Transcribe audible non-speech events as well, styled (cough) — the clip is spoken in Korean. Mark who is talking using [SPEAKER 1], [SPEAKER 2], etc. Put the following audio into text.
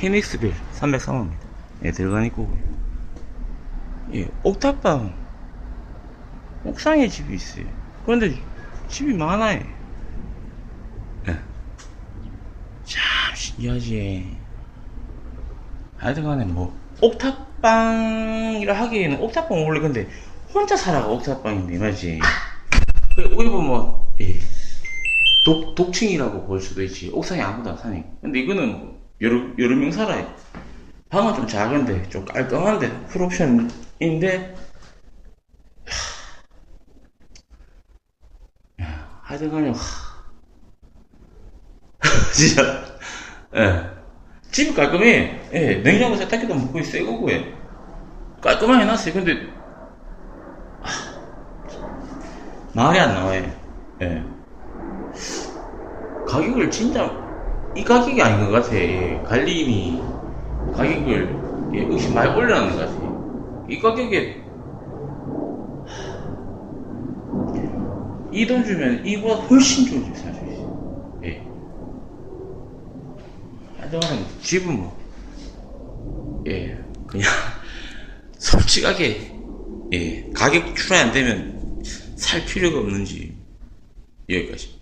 [SPEAKER 1] 피닉스빌 303호입니다. 예, 들어가니 꼬고요. 예, 옥탑방. 옥상에 집이 있어요. 그런데 집이 많아요. 예. 참 신기하지. 하여튼간에 뭐 옥탑방이라 하기에는 옥탑방 원래 근데 혼자 살아가 옥탑방인데 맞지? 그 우리 뭐 예. 독 독층이라고 볼 수도 있지 옥상에 아무도 안 사니까 근데 이거는 뭐 여러 여러 명 살아요. 방은 좀 작은데 좀 깔끔한데 풀옵션인데 하여튼간에 하... (laughs) 진짜. 예. 집이 깔끔해. 예 냉장고 세탁기도 뭐 거의 새 거고 예 깔끔하게 해놨어요 근데 하... 말이 안 나와요. 예. 가격을 진짜 이 가격이 아닌 것 같아. 예, 관리인이 가격을 예, 역시 많이 올려놨는 것 같아. 이 가격에 이 돈 주면 이보다 훨씬 좋은 집 살 수 있어. 예. 하여튼 집은 뭐, 예, 그냥, (laughs) 솔직하게, 예, 가격 추락이 안 되면 살 필요가 없는지, 여기까지.